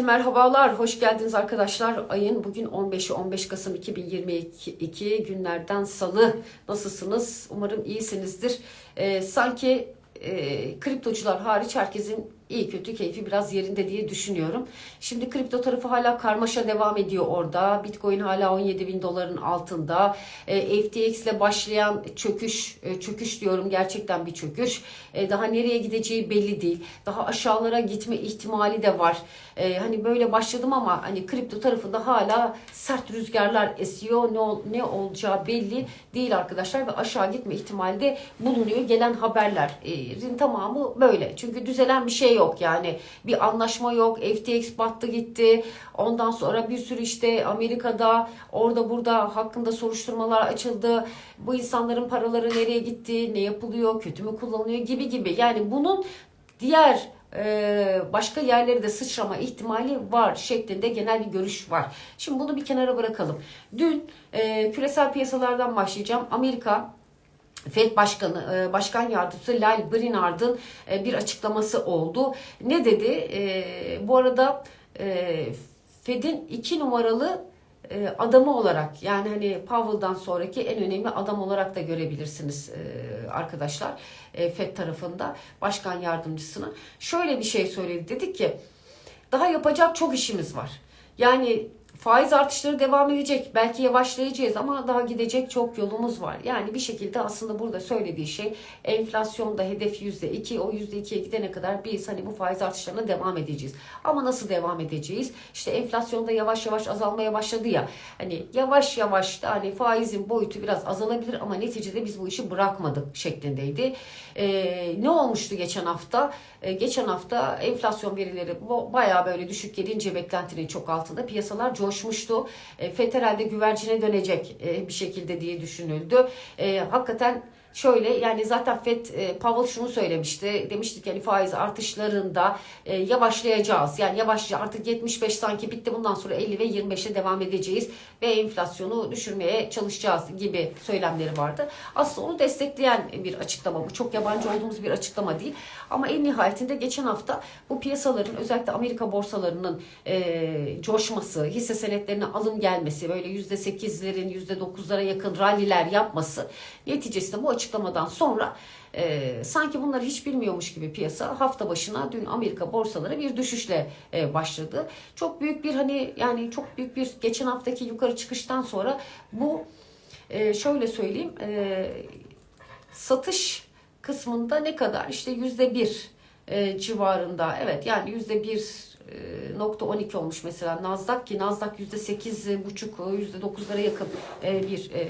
Merhabalar. Hoş geldiniz arkadaşlar. Ayın bugün 15'i 15 Kasım 2022 günlerden salı. Nasılsınız? Umarım iyisinizdir. Ee, sanki e, kriptocular hariç herkesin iyi kötü keyfi biraz yerinde diye düşünüyorum. Şimdi kripto tarafı hala karmaşa devam ediyor orada. Bitcoin hala 17 bin doların altında. E, FTX ile başlayan çöküş, e, çöküş diyorum gerçekten bir çöküş. E, daha nereye gideceği belli değil. Daha aşağılara gitme ihtimali de var. E, hani böyle başladım ama hani kripto tarafında hala sert rüzgarlar esiyor. Ne, ol, ne olacağı belli değil arkadaşlar ve aşağı gitme ihtimali de bulunuyor. Gelen haberlerin tamamı böyle. Çünkü düzelen bir şey yok yani. Bir anlaşma yok. FTX battı gitti. Ondan sonra bir sürü işte Amerika'da orada burada hakkında soruşturmalar açıldı. Bu insanların paraları nereye gitti? Ne yapılıyor? Kötü mü kullanılıyor? Gibi gibi. Yani bunun diğer e, başka yerlere de sıçrama ihtimali var şeklinde genel bir görüş var. Şimdi bunu bir kenara bırakalım. Dün e, küresel piyasalardan başlayacağım. Amerika Fed Başkanı, e, Başkan Yardımcısı Lal Brainard'ın e, bir açıklaması oldu. Ne dedi? Bu arada Fed'in iki numaralı adamı olarak yani hani Powell'dan sonraki en önemli adam olarak da görebilirsiniz arkadaşlar Fed tarafında başkan yardımcısını. Şöyle bir şey söyledi dedi ki daha yapacak çok işimiz var. Yani faiz artışları devam edecek. Belki yavaşlayacağız ama daha gidecek çok yolumuz var. Yani bir şekilde aslında burada söylediği şey enflasyonda hedef %2 o %2'ye gidene kadar biz hani bu faiz artışlarına devam edeceğiz. Ama nasıl devam edeceğiz? İşte enflasyonda yavaş yavaş azalmaya başladı ya. Hani yavaş yavaş da hani faizin boyutu biraz azalabilir ama neticede biz bu işi bırakmadık şeklindeydi. Ee, ne olmuştu geçen hafta? Ee, geçen hafta enflasyon verileri bayağı böyle düşük gelince beklentinin çok altında piyasalar coşmuştu. E, FED herhalde güvercine dönecek e, bir şekilde diye düşünüldü. E, hakikaten Şöyle yani zaten FED e, Powell şunu söylemişti. Demiştik yani faiz artışlarında e, yavaşlayacağız. Yani yavaşça artık 75 sanki bitti bundan sonra 50 ve 25'e devam edeceğiz ve enflasyonu düşürmeye çalışacağız gibi söylemleri vardı. Aslında onu destekleyen bir açıklama bu. Çok yabancı olduğumuz bir açıklama değil. Ama en nihayetinde geçen hafta bu piyasaların özellikle Amerika borsalarının e, coşması, hisse senetlerine alım gelmesi, böyle %8'lerin %9'lara yakın ralliler yapması neticesinde bu açıklamadan sonra e, sanki bunları hiç bilmiyormuş gibi piyasa hafta başına dün Amerika borsaları bir düşüşle e, başladı. Çok büyük bir hani yani çok büyük bir geçen haftaki yukarı çıkıştan sonra bu e, şöyle söyleyeyim e, satış kısmında ne kadar işte yüzde bir e, civarında evet yani yüzde bir nokta 12 olmuş mesela Nasdaq ki Nasdaq yüzde sekiz buçuk yüzde dokuzlara yakın e, bir e,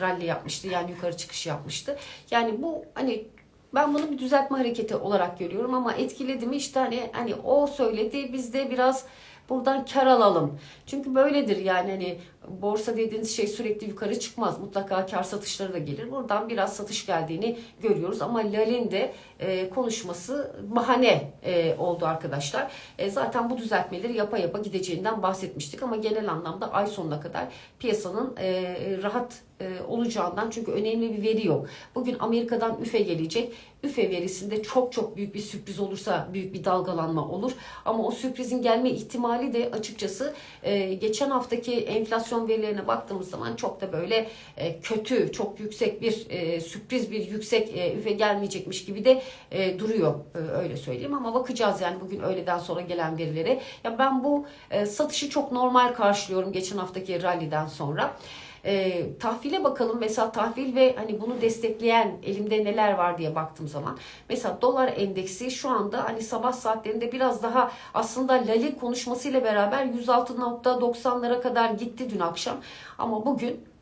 rally yapmıştı. Yani yukarı çıkış yapmıştı. Yani bu hani ben bunu bir düzeltme hareketi olarak görüyorum ama etkiledi mi? İşte hani hani o söyledi. Biz de biraz buradan kar alalım. Çünkü böyledir yani hani borsa dediğiniz şey sürekli yukarı çıkmaz. Mutlaka kar satışları da gelir. Buradan biraz satış geldiğini görüyoruz ama Lal'in de e, konuşması bahane e, oldu arkadaşlar. E, zaten bu düzeltmeleri yapa yapa gideceğinden bahsetmiştik ama genel anlamda ay sonuna kadar piyasanın e, rahat e, olacağından çünkü önemli bir veri yok. Bugün Amerika'dan üfe gelecek. Üfe verisinde çok çok büyük bir sürpriz olursa büyük bir dalgalanma olur. Ama o sürprizin gelme ihtimali de açıkçası e, geçen haftaki enflasyon verilerine baktığımız zaman çok da böyle e, kötü, çok yüksek bir e, sürpriz bir yüksek e, üfe gelmeyecekmiş gibi de e, duruyor. E, öyle söyleyeyim ama bakacağız yani bugün öğleden sonra gelen verilere. Ya ben bu e, satışı çok normal karşılıyorum geçen haftaki rally'den sonra. E, tahvile bakalım. Mesela tahvil ve hani bunu destekleyen elimde neler var diye baktığım zaman mesela dolar endeksi şu anda hani sabah saatlerinde biraz daha aslında Lali konuşmasıyla beraber 106.90'lara kadar gitti dün akşam. Ama bugün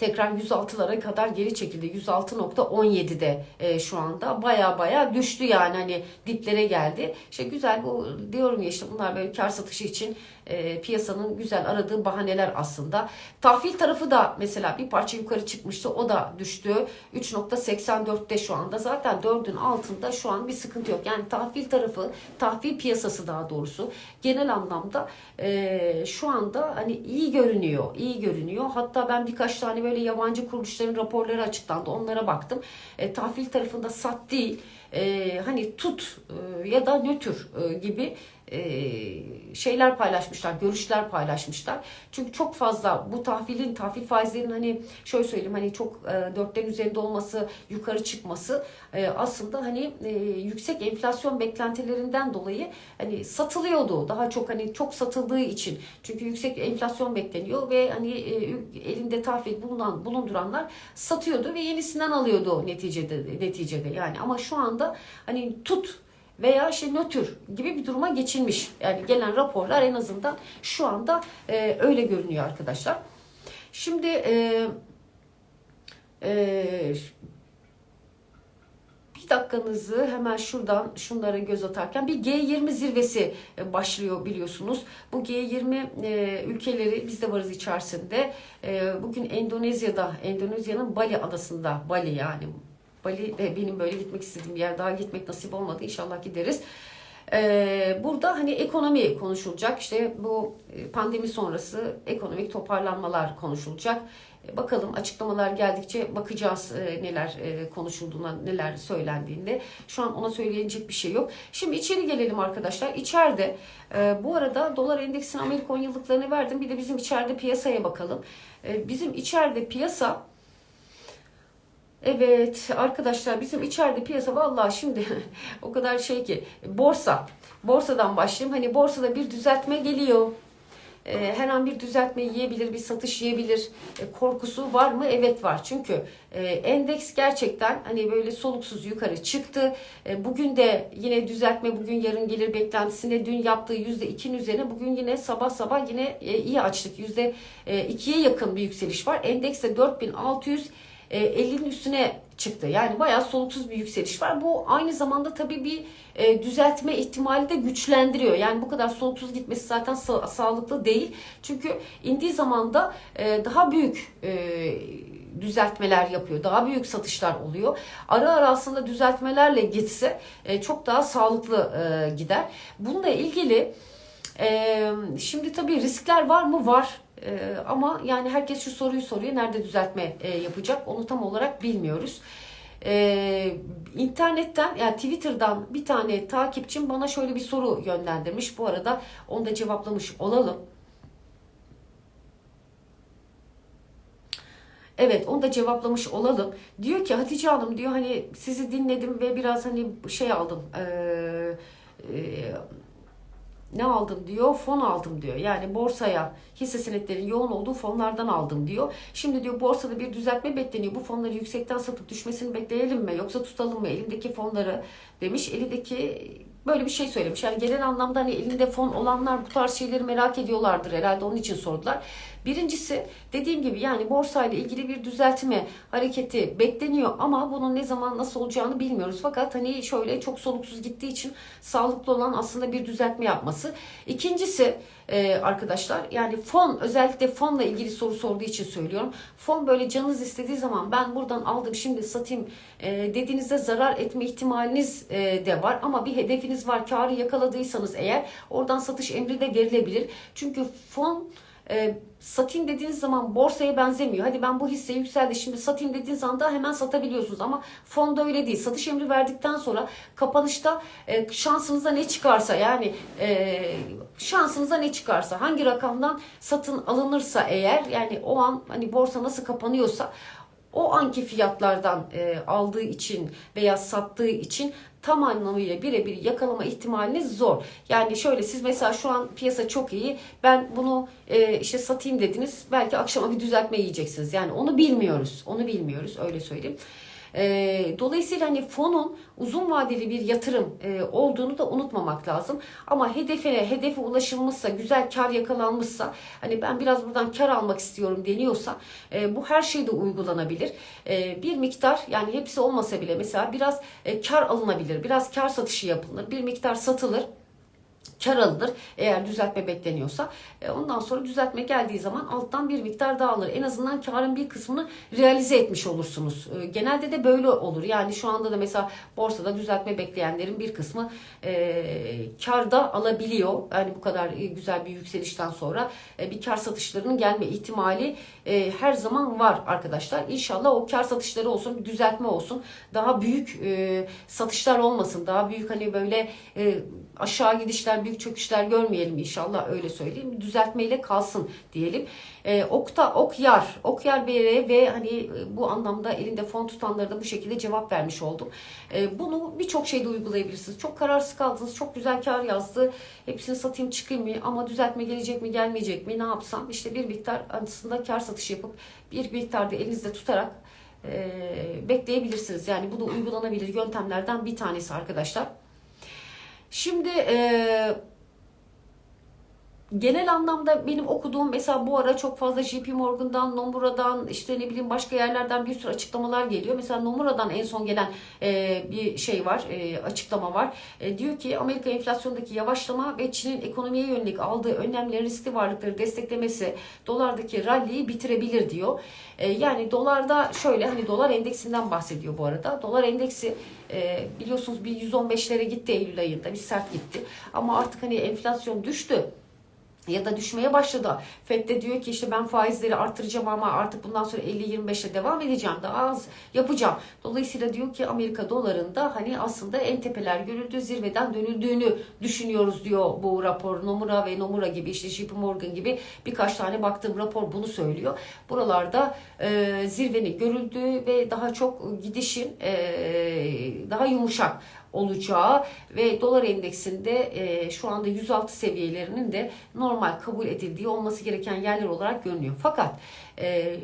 tekrar 106'lara kadar geri çekildi. 106.17'de e, şu anda baya baya düştü yani hani diplere geldi. İşte güzel bu diyorum ya işte bunlar böyle kar satışı için e, piyasanın güzel aradığı bahaneler aslında. Tahvil tarafı da mesela bir parça yukarı çıkmıştı. O da düştü. 3.84'te şu anda. Zaten 4'ün altında şu an bir sıkıntı yok. Yani tahvil tarafı, tahvil piyasası daha doğrusu genel anlamda e, şu anda hani iyi görünüyor. iyi görünüyor. Hatta ben birkaç tane böyle yabancı kuruluşların raporları açıklandı. Onlara baktım. E, tahvil tarafında sat değil e, hani tut e, ya da nötr e, gibi şeyler paylaşmışlar, görüşler paylaşmışlar. Çünkü çok fazla bu tahvilin, tahvil faizlerinin hani şöyle söyleyeyim hani çok e, dörtlerin üzerinde olması, yukarı çıkması e, aslında hani e, yüksek enflasyon beklentilerinden dolayı hani satılıyordu. Daha çok hani çok satıldığı için. Çünkü yüksek enflasyon bekleniyor ve hani e, elinde tahvil bulunan bulunduranlar satıyordu ve yenisinden alıyordu neticede neticede. Yani ama şu anda hani tut veya işte nötr gibi bir duruma geçilmiş. Yani gelen raporlar en azından şu anda e, öyle görünüyor arkadaşlar. Şimdi e, e, bir dakikanızı hemen şuradan şunlara göz atarken bir G20 zirvesi başlıyor biliyorsunuz. Bu G20 e, ülkeleri biz de varız içerisinde. E, bugün Endonezya'da, Endonezya'nın Bali adasında, Bali yani Bali de benim böyle gitmek istediğim bir yer. Daha gitmek nasip olmadı. İnşallah gideriz. Ee, burada hani ekonomi konuşulacak. İşte bu e, pandemi sonrası ekonomik toparlanmalar konuşulacak. E, Bakalım açıklamalar geldikçe bakacağız e, neler konuşulduğuna, neler söylendiğinde. Şu an ona söyleyecek bir şey yok. Şimdi içeri gelelim arkadaşlar. İçeride bu arada dolar endeksinin Amerika 10 yıllıklarını verdim. Bir de bizim içeride piyasaya bakalım. Bizim içeride piyasa Evet arkadaşlar bizim içeride piyasa vallahi şimdi o kadar şey ki borsa. Borsadan başlayayım. Hani borsada bir düzeltme geliyor. Ee, her an bir düzeltme yiyebilir, bir satış yiyebilir. E, korkusu var mı? Evet var. Çünkü e, endeks gerçekten hani böyle soluksuz yukarı çıktı. E, bugün de yine düzeltme bugün yarın gelir beklentisinde dün yaptığı %2'nin üzerine bugün yine sabah sabah yine iyi açtık. %2'ye yakın bir yükseliş var. Endekste 4600 50'nin üstüne çıktı. Yani bayağı soluksuz bir yükseliş var. Bu aynı zamanda tabii bir e, düzeltme ihtimali de güçlendiriyor. Yani bu kadar soluksuz gitmesi zaten sa- sağlıklı değil. Çünkü indiği zaman da e, daha büyük e, düzeltmeler yapıyor. Daha büyük satışlar oluyor. Ara ara aslında düzeltmelerle gitse e, çok daha sağlıklı e, gider. Bununla ilgili e, şimdi tabii riskler var mı? Var. Ee, ama yani herkes şu soruyu soruyor. Nerede düzeltme e, yapacak? Onu tam olarak bilmiyoruz. Ee, internetten yani Twitter'dan bir tane takipçim bana şöyle bir soru yönlendirmiş. Bu arada onu da cevaplamış olalım. Evet onu da cevaplamış olalım. Diyor ki Hatice Hanım diyor hani sizi dinledim ve biraz hani şey aldım. Ee, e, ne aldım diyor? Fon aldım diyor. Yani borsaya hisse senetlerin yoğun olduğu fonlardan aldım diyor. Şimdi diyor borsada bir düzeltme bekleniyor. Bu fonları yüksekten satıp düşmesini bekleyelim mi? Yoksa tutalım mı elimdeki fonları demiş. Elindeki böyle bir şey söylemiş. Yani genel anlamda hani elinde fon olanlar bu tarz şeyleri merak ediyorlardır herhalde onun için sordular. Birincisi dediğim gibi yani borsayla ilgili bir düzeltme hareketi bekleniyor ama bunun ne zaman nasıl olacağını bilmiyoruz. Fakat hani şöyle çok soluksuz gittiği için sağlıklı olan aslında bir düzeltme yapması. İkincisi e, arkadaşlar yani fon özellikle fonla ilgili soru sorduğu için söylüyorum. Fon böyle canınız istediği zaman ben buradan aldım şimdi satayım e, dediğinizde zarar etme ihtimaliniz e, de var ama bir hedefiniz var karı yakaladıysanız eğer oradan satış emri de verilebilir. Çünkü fon e, satayım dediğiniz zaman borsaya benzemiyor. Hadi ben bu hisse yükseldi şimdi satayım dediğiniz anda hemen satabiliyorsunuz ama fonda öyle değil. Satış emri verdikten sonra kapanışta e, şansınıza ne çıkarsa yani e, şansınıza ne çıkarsa hangi rakamdan satın alınırsa eğer yani o an hani borsa nasıl kapanıyorsa o anki fiyatlardan e, aldığı için veya sattığı için tam anlamıyla birebir yakalama ihtimaliniz zor. Yani şöyle siz mesela şu an piyasa çok iyi. Ben bunu e, işte satayım dediniz. Belki akşama bir düzeltme yiyeceksiniz. Yani onu bilmiyoruz. Onu bilmiyoruz öyle söyleyeyim. E, dolayısıyla hani fonun uzun vadeli bir yatırım e, olduğunu da unutmamak lazım. Ama hedefine, hedefe ulaşılmışsa, güzel kar yakalanmışsa, hani ben biraz buradan kar almak istiyorum deniyorsa e, bu her şeyde uygulanabilir. E, bir miktar yani hepsi olmasa bile mesela biraz e, kar alınabilir, biraz kar satışı yapılır, bir miktar satılır kar alınır eğer düzeltme bekleniyorsa. E, ondan sonra düzeltme geldiği zaman alttan bir miktar daha alır. En azından karın bir kısmını realize etmiş olursunuz. E, genelde de böyle olur. Yani şu anda da mesela borsada düzeltme bekleyenlerin bir kısmı e, karda alabiliyor. Yani bu kadar e, güzel bir yükselişten sonra bir kar satışlarının gelme ihtimali e, her zaman var arkadaşlar. İnşallah o kar satışları olsun, bir düzeltme olsun. Daha büyük e, satışlar olmasın. Daha büyük hani böyle e, aşağı gidişler, büyük büyük çöküşler görmeyelim inşallah öyle söyleyeyim. Düzeltmeyle kalsın diyelim. E, Okta Okyar, Okyar Bey'e ve hani e, bu anlamda elinde fon tutanlara da bu şekilde cevap vermiş oldum. E, bunu birçok şeyde uygulayabilirsiniz. Çok kararsız kaldınız, çok güzel kar yazdı. Hepsini satayım çıkayım mı ama düzeltme gelecek mi gelmeyecek mi ne yapsam? İşte bir miktar aslında kar satış yapıp bir miktar da elinizde tutarak e, bekleyebilirsiniz. Yani bu da uygulanabilir yöntemlerden bir tanesi arkadaşlar. Şimdi e, genel anlamda benim okuduğum mesela bu ara çok fazla JP Morgan'dan, Nomura'dan işte ne bileyim başka yerlerden bir sürü açıklamalar geliyor. Mesela Nomura'dan en son gelen e, bir şey var, e, açıklama var. E, diyor ki Amerika enflasyondaki yavaşlama ve Çin'in ekonomiye yönelik aldığı önlemlerin riskli varlıkları desteklemesi dolardaki rally'yi bitirebilir diyor. E, yani dolarda şöyle hani dolar endeksinden bahsediyor bu arada. Dolar endeksi e, biliyorsunuz bir 115'lere gitti Eylül ayında bir sert gitti. Ama artık hani enflasyon düştü ya da düşmeye başladı. FED de diyor ki işte ben faizleri artıracağım ama artık bundan sonra 50-25'e devam edeceğim. Daha az yapacağım. Dolayısıyla diyor ki Amerika dolarında hani aslında en tepeler görüldü, zirveden dönüldüğünü düşünüyoruz diyor bu rapor. Nomura ve Nomura gibi işte JP Morgan gibi birkaç tane baktığım rapor bunu söylüyor. Buralarda e, zirvenin görüldüğü ve daha çok gidişin e, daha yumuşak olacağı ve dolar endeksinde e, şu anda 106 seviyelerinin de normal kabul edildiği olması gereken yerler olarak görünüyor. Fakat e,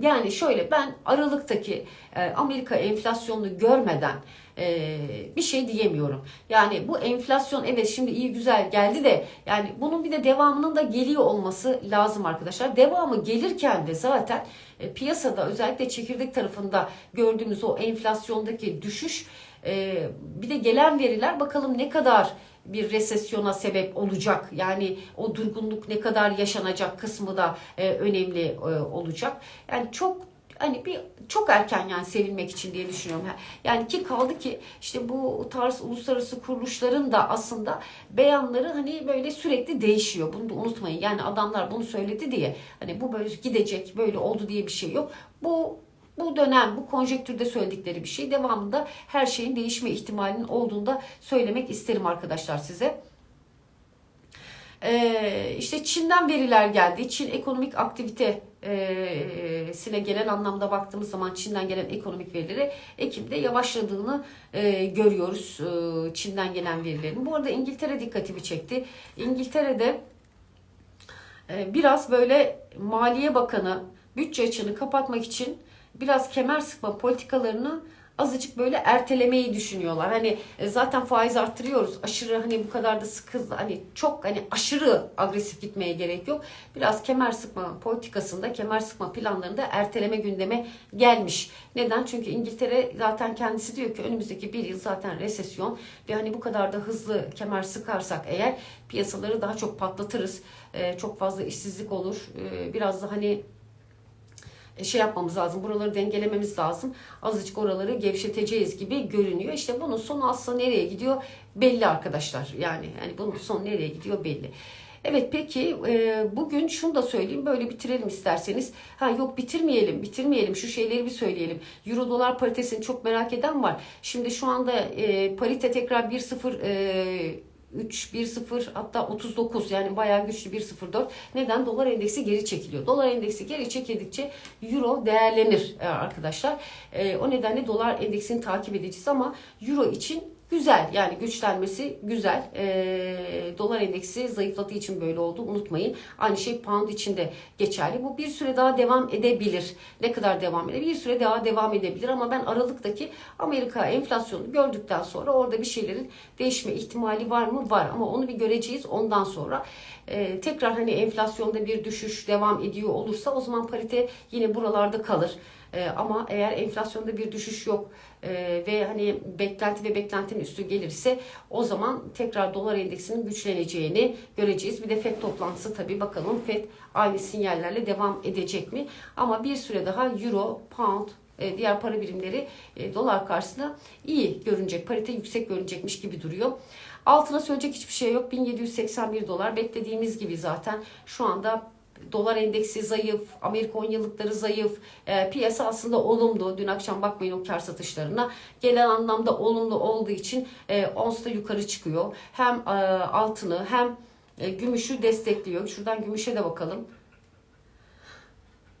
yani şöyle ben Aralık'taki e, Amerika enflasyonunu görmeden e, bir şey diyemiyorum. Yani bu enflasyon evet şimdi iyi güzel geldi de yani bunun bir de devamının da geliyor olması lazım arkadaşlar. Devamı gelirken de zaten e, piyasada özellikle çekirdek tarafında gördüğümüz o enflasyondaki düşüş e, bir de gelen veriler bakalım ne kadar bir resesyona sebep olacak. Yani o durgunluk ne kadar yaşanacak kısmı da e, önemli e, olacak. Yani çok hani bir çok erken yani sevilmek için diye düşünüyorum. Yani ki kaldı ki işte bu tarz uluslararası kuruluşların da aslında beyanları hani böyle sürekli değişiyor. Bunu da unutmayın. Yani adamlar bunu söyledi diye hani bu böyle gidecek böyle oldu diye bir şey yok. Bu bu dönem, bu konjektürde söyledikleri bir şey. Devamında her şeyin değişme ihtimalinin olduğunu da söylemek isterim arkadaşlar size. Ee, işte Çin'den veriler geldi. Çin ekonomik aktivitesine gelen anlamda baktığımız zaman Çin'den gelen ekonomik verileri Ekim'de yavaşladığını e, görüyoruz. E, Çin'den gelen verilerin. Bu arada İngiltere dikkatimi çekti. İngiltere'de e, biraz böyle Maliye Bakanı bütçe açığını kapatmak için biraz kemer sıkma politikalarını azıcık böyle ertelemeyi düşünüyorlar. Hani e, zaten faiz arttırıyoruz. Aşırı hani bu kadar da sıkı hani çok hani aşırı agresif gitmeye gerek yok. Biraz kemer sıkma politikasında, kemer sıkma planlarında erteleme gündeme gelmiş. Neden? Çünkü İngiltere zaten kendisi diyor ki önümüzdeki bir yıl zaten resesyon ve hani bu kadar da hızlı kemer sıkarsak eğer piyasaları daha çok patlatırız. E, çok fazla işsizlik olur. E, biraz da hani şey yapmamız lazım. Buraları dengelememiz lazım. Azıcık oraları gevşeteceğiz gibi görünüyor. İşte bunun sonu aslında nereye gidiyor belli arkadaşlar. Yani yani bunun sonu nereye gidiyor belli. Evet peki e, bugün şunu da söyleyeyim böyle bitirelim isterseniz. Ha yok bitirmeyelim bitirmeyelim şu şeyleri bir söyleyelim. Euro dolar paritesini çok merak eden var. Şimdi şu anda e, parite tekrar 1.0 e, 3, 1, 0 hatta 39 yani bayağı güçlü 1, 0, 4. Neden? Dolar endeksi geri çekiliyor. Dolar endeksi geri çekildikçe euro değerlenir e, arkadaşlar. E, o nedenle dolar endeksini takip edeceğiz ama euro için Güzel yani güçlenmesi güzel. E, dolar endeksi zayıfladığı için böyle oldu unutmayın. Aynı şey pound için de geçerli. Bu bir süre daha devam edebilir. Ne kadar devam edebilir? Bir süre daha devam edebilir ama ben Aralık'taki Amerika enflasyonu gördükten sonra orada bir şeylerin değişme ihtimali var mı? Var ama onu bir göreceğiz ondan sonra. E, tekrar hani enflasyonda bir düşüş devam ediyor olursa o zaman parite yine buralarda kalır. E, ama eğer enflasyonda bir düşüş yok e, ve hani beklenti ve beklentinin üstü gelirse o zaman tekrar dolar endeksinin güçleneceğini göreceğiz. Bir de FED toplantısı tabii bakalım FED aynı sinyallerle devam edecek mi? Ama bir süre daha Euro, Pound, e, diğer para birimleri e, dolar karşısında iyi görünecek. Parite yüksek görünecekmiş gibi duruyor. Altına söyleyecek hiçbir şey yok. 1781 dolar beklediğimiz gibi zaten şu anda Dolar endeksi zayıf, Amerika 10 yıllıkları zayıf. E, piyasa aslında olumlu. Dün akşam bakmayın o kar satışlarına. Gelen anlamda olumlu olduğu için e, ons da yukarı çıkıyor. Hem e, altını hem e, gümüşü destekliyor. Şuradan gümüşe de bakalım.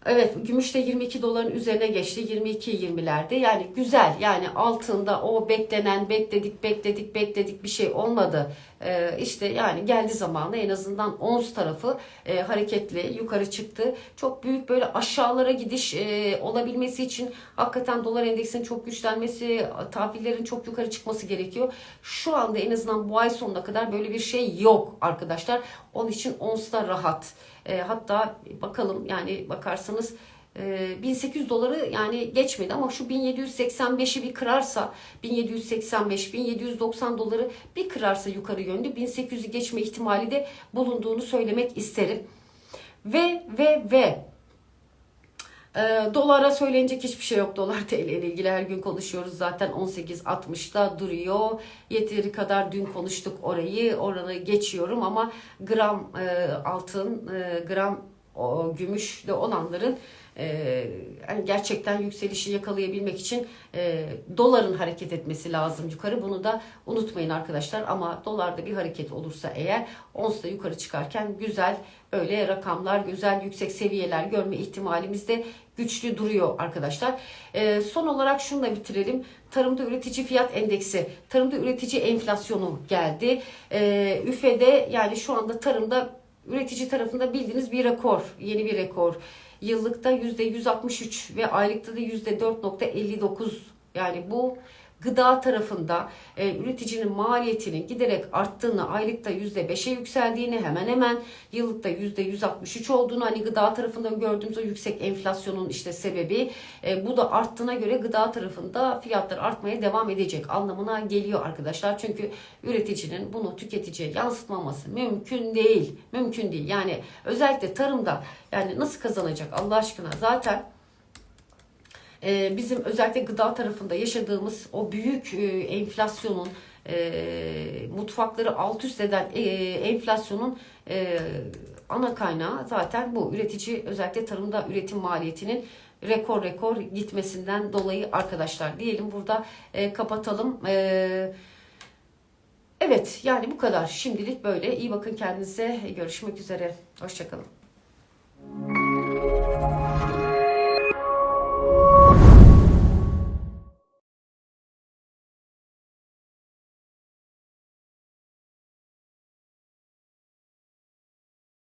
Evet gümüş de 22 doların üzerine geçti. 22-20'lerde yani güzel yani altında o beklenen bekledik bekledik bekledik bir şey olmadı. Ee, işte yani geldi zamanı en azından ons tarafı e, hareketli yukarı çıktı. Çok büyük böyle aşağılara gidiş e, olabilmesi için hakikaten dolar endeksinin çok güçlenmesi tahvillerin çok yukarı çıkması gerekiyor. Şu anda en azından bu ay sonuna kadar böyle bir şey yok arkadaşlar onun için ons da rahat. E, hatta bakalım yani bakarsanız e, 1800 doları yani geçmedi ama şu 1785'i bir kırarsa 1785 1790 doları bir kırarsa yukarı yönlü 1800'ü geçme ihtimali de bulunduğunu söylemek isterim. Ve ve ve e, dolara söylenecek hiçbir şey yok. Dolar TL ile ilgili her gün konuşuyoruz. Zaten 18.60'da duruyor. Yeteri kadar dün konuştuk orayı. Oranı geçiyorum ama gram e, altın, e, gram o, gümüşle olanların e, gerçekten yükselişi yakalayabilmek için e, doların hareket etmesi lazım yukarı. Bunu da unutmayın arkadaşlar. Ama dolarda bir hareket olursa eğer ons da yukarı çıkarken güzel öyle rakamlar, güzel yüksek seviyeler görme ihtimalimiz de güçlü duruyor arkadaşlar. E, son olarak şunla bitirelim. Tarımda üretici fiyat endeksi, tarımda üretici enflasyonu geldi. E, üfede yani şu anda tarımda üretici tarafında bildiğiniz bir rekor, yeni bir rekor. Yıllıkta %163 ve aylıkta da %4.59 yani bu gıda tarafında e, üreticinin maliyetinin giderek arttığını, aylıkta %5'e yükseldiğini, hemen hemen yıllıkta %163 olduğunu, hani gıda tarafında gördüğümüz o yüksek enflasyonun işte sebebi, e, bu da arttığına göre gıda tarafında fiyatlar artmaya devam edecek anlamına geliyor arkadaşlar. Çünkü üreticinin bunu tüketiciye yansıtmaması mümkün değil. Mümkün değil. Yani özellikle tarımda yani nasıl kazanacak Allah aşkına zaten e, bizim özellikle gıda tarafında yaşadığımız o büyük e, enflasyonun e, mutfakları alt üst eden e, enflasyonun ana kaynağı zaten bu. Üretici özellikle tarımda üretim maliyetinin rekor rekor gitmesinden dolayı arkadaşlar diyelim burada kapatalım. Evet yani bu kadar. Şimdilik böyle. İyi bakın kendinize. Görüşmek üzere. Hoşçakalın.